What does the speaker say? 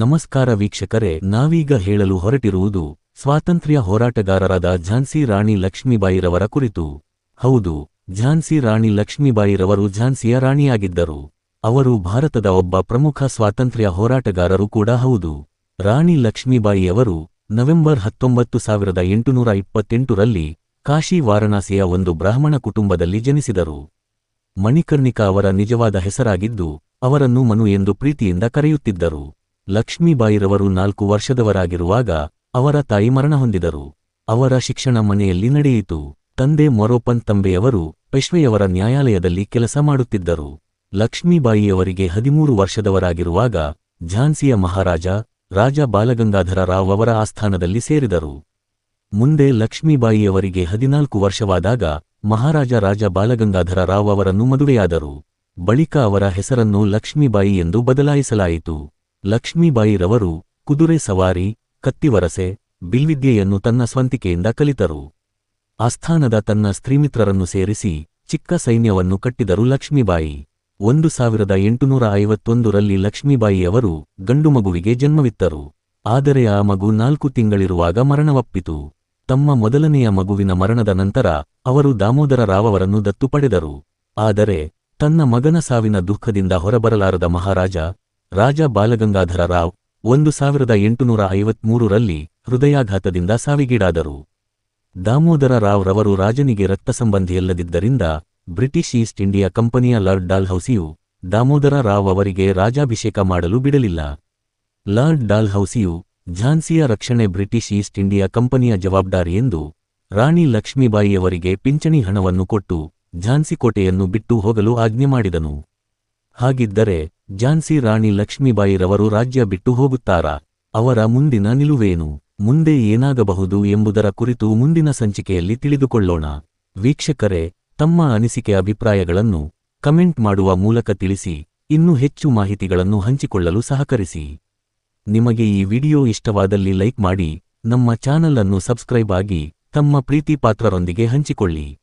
ನಮಸ್ಕಾರ ವೀಕ್ಷಕರೇ, ನಾವೀಗ ಹೇಳಲು ಹೊರಟಿರುವುದು ಸ್ವಾತಂತ್ರ್ಯ ಹೋರಾಟಗಾರರಾದ ಝಾನ್ಸಿ ರಾಣಿ ಲಕ್ಷ್ಮೀಬಾಯಿರವರ ಕುರಿತು. ಹೌದು, ಝಾನ್ಸಿ ರಾಣಿ ಲಕ್ಷ್ಮೀಬಾಯಿರವರು ಝಾನ್ಸಿಯ ರಾಣಿಯಾಗಿದ್ದರು. ಅವರು ಭಾರತದ ಒಬ್ಬ ಪ್ರಮುಖ ಸ್ವಾತಂತ್ರ್ಯ ಹೋರಾಟಗಾರರು ಕೂಡ ಹೌದು. ರಾಣಿ ಲಕ್ಷ್ಮೀಬಾಯಿಯವರು ನವೆಂಬರ್ ಹತ್ತೊಂಬತ್ತು ಸಾವಿರದ ಎಂಟುನೂರ ಇಪ್ಪತ್ತೆಂಟರಲ್ಲಿ ಕಾಶಿ ವಾರಣಾಸಿಯ ಒಂದು ಬ್ರಾಹ್ಮಣ ಕುಟುಂಬದಲ್ಲಿ ಜನಿಸಿದರು. ಮಣಿಕರ್ಣಿಕಾ ಅವರ ನಿಜವಾದ ಹೆಸರಾಗಿದ್ದು, ಅವರನ್ನು ಮನು ಎಂದು ಪ್ರೀತಿಯಿಂದ ಕರೆಯುತ್ತಿದ್ದರು. ಲಕ್ಷ್ಮೀಬಾಯಿರವರು ನಾಲ್ಕು ವರ್ಷದವರಾಗಿರುವಾಗ ಅವರ ತಾಯಿ ಮರಣ ಹೊಂದಿದರು ಅವರ ಶಿಕ್ಷಣ ಮನೆಯಲ್ಲಿ ನಡೆಯಿತು. ತಂದೆ ಮೊರೋಪನ್ ತಂಬೆಯವರು ಪೆಶ್ವೆಯವರ ನ್ಯಾಯಾಲಯದಲ್ಲಿ ಕೆಲಸ ಮಾಡುತ್ತಿದ್ದರು. ಲಕ್ಷ್ಮೀಬಾಯಿಯವರಿಗೆ ಹದಿಮೂರು ವರ್ಷದವರಾಗಿರುವಾಗ ಝಾನ್ಸಿಯ ಮಹಾರಾಜ ರಾಜ ಬಾಲಗಂಗಾಧರ ರಾವ್ ಅವರ ಆಸ್ಥಾನದಲ್ಲಿ ಸೇರಿದರು. ಮುಂದೆ ಲಕ್ಷ್ಮೀಬಾಯಿಯವರಿಗೆ ಹದಿನಾಲ್ಕು ವರ್ಷವಾದಾಗ ಮಹಾರಾಜ ರಾಜ ಬಾಲಗಂಗಾಧರ ರಾವ್ ಅವರನ್ನು ಮದುವೆಯಾದರು. ಬಳಿಕ ಅವರ ಹೆಸರನ್ನು ಲಕ್ಷ್ಮೀಬಾಯಿ ಎಂದು ಬದಲಾಯಿಸಲಾಯಿತು. ಲಕ್ಷ್ಮೀಬಾಯಿರವರು ಕುದುರೆ ಸವಾರಿ, ಕತ್ತಿವರಸೆ, ಬಿಲ್ವಿದ್ಯೆಯನ್ನು ತನ್ನ ಸ್ವಂತಿಕೆಯಿಂದ ಕಲಿತರು. ಆಸ್ಥಾನದ ತನ್ನ ಸ್ತ್ರೀಮಿತ್ರರನ್ನು ಸೇರಿಸಿ ಚಿಕ್ಕ ಸೈನ್ಯವನ್ನು ಕಟ್ಟಿದರು ಲಕ್ಷ್ಮೀಬಾಯಿ. ಒಂದು ಸಾವಿರದ ಎಂಟುನೂರ ಐವತ್ತೊಂದರಲ್ಲಿ ಲಕ್ಷ್ಮೀಬಾಯಿಯವರು ಗಂಡು ಮಗುವಿಗೆ ಜನ್ಮವಿತ್ತರು. ಆದರೆ ಆ ಮಗು ನಾಲ್ಕು ತಿಂಗಳಿರುವಾಗ ಮರಣವಪ್ಪಿತು. ತಮ್ಮ ಮೊದಲನೆಯ ಮಗುವಿನ ಮರಣದ ನಂತರ ಅವರು ದಾಮೋದರ ರಾವವರನ್ನು ದತ್ತು ಪಡೆದರು. ಆದರೆ ತನ್ನ ಮಗನ ಸಾವಿನ ದುಃಖದಿಂದ ಹೊರಬರಲಾರದ ಮಹಾರಾಜ ರಾಜ ಬಾಲಗಂಗಾಧರ ರಾವ್ ಒಂದು ಸಾವಿರದ ಎಂಟುನೂರ ಐವತ್ಮೂರರಲ್ಲಿ ಹೃದಯಾಘಾತದಿಂದ ಸಾವಿಗೀಡಾದರು. ದಾಮೋದರ ರಾವ್ ರವರು ರಾಜನಿಗೆ ರಕ್ತ ಸಂಬಂಧಿಯಲ್ಲದಿದ್ದರಿಂದ ಬ್ರಿಟಿಷ್ ಈಸ್ಟ್ ಇಂಡಿಯಾ ಕಂಪನಿಯ ಲಾರ್ಡ್ ಡಾಲ್ಹೌಸಿಯು ದಾಮೋದರ ರಾವ್ ಅವರಿಗೆ ರಾಜಾಭಿಷೇಕ ಮಾಡಲು ಬಿಡಲಿಲ್ಲ. ಲಾರ್ಡ್ ಡಾಲ್ಹೌಸಿಯು ಝಾನ್ಸಿಯ ರಕ್ಷಣೆ ಬ್ರಿಟಿಷ್ ಈಸ್ಟ್ ಇಂಡಿಯಾ ಕಂಪನಿಯ ಜವಾಬ್ದಾರಿ ಎಂದು ರಾಣಿ ಲಕ್ಷ್ಮೀಬಾಯಿಯವರಿಗೆ ಪಿಂಚಣಿ ಹಣವನ್ನು ಕೊಟ್ಟು ಝಾನ್ಸಿ ಕೋಟೆಯನ್ನು ಬಿಟ್ಟು ಹೋಗಲು ಆಜ್ಞೆ ಮಾಡಿದನು. ಹಾಗಿದ್ದರೆ ಝಾನ್ಸಿ ರಾಣಿ ಲಕ್ಷ್ಮೀಬಾಯಿರವರು ರಾಜ್ಯ ಬಿಟ್ಟು ಹೋಗುತ್ತಾರಾ? ಅವರ ಮುಂದಿನ ನಿಲುವೇನು? ಮುಂದೆ ಏನಾಗಬಹುದು ಎಂಬುದರ ಕುರಿತು ಮುಂದಿನ ಸಂಚಿಕೆಯಲ್ಲಿ ತಿಳಿದುಕೊಳ್ಳೋಣ. ವೀಕ್ಷಕರೇ, ತಮ್ಮ ಅನಿಸಿಕೆ ಅಭಿಪ್ರಾಯಗಳನ್ನು ಕಮೆಂಟ್ ಮಾಡುವ ಮೂಲಕ ತಿಳಿಸಿ, ಇನ್ನೂ ಹೆಚ್ಚು ಮಾಹಿತಿಗಳನ್ನು ಹಂಚಿಕೊಳ್ಳಲು ಸಹಕರಿಸಿ. ನಿಮಗೆ ಈ ವಿಡಿಯೋ ಇಷ್ಟವಾದಲ್ಲಿ ಲೈಕ್ ಮಾಡಿ, ನಮ್ಮ ಚಾನಲ್ ಅನ್ನು ಸಬ್ಸ್ಕ್ರೈಬ್ ಆಗಿ, ತಮ್ಮ ಪ್ರೀತಿ ಪಾತ್ರರೊಂದಿಗೆ ಹಂಚಿಕೊಳ್ಳಿ.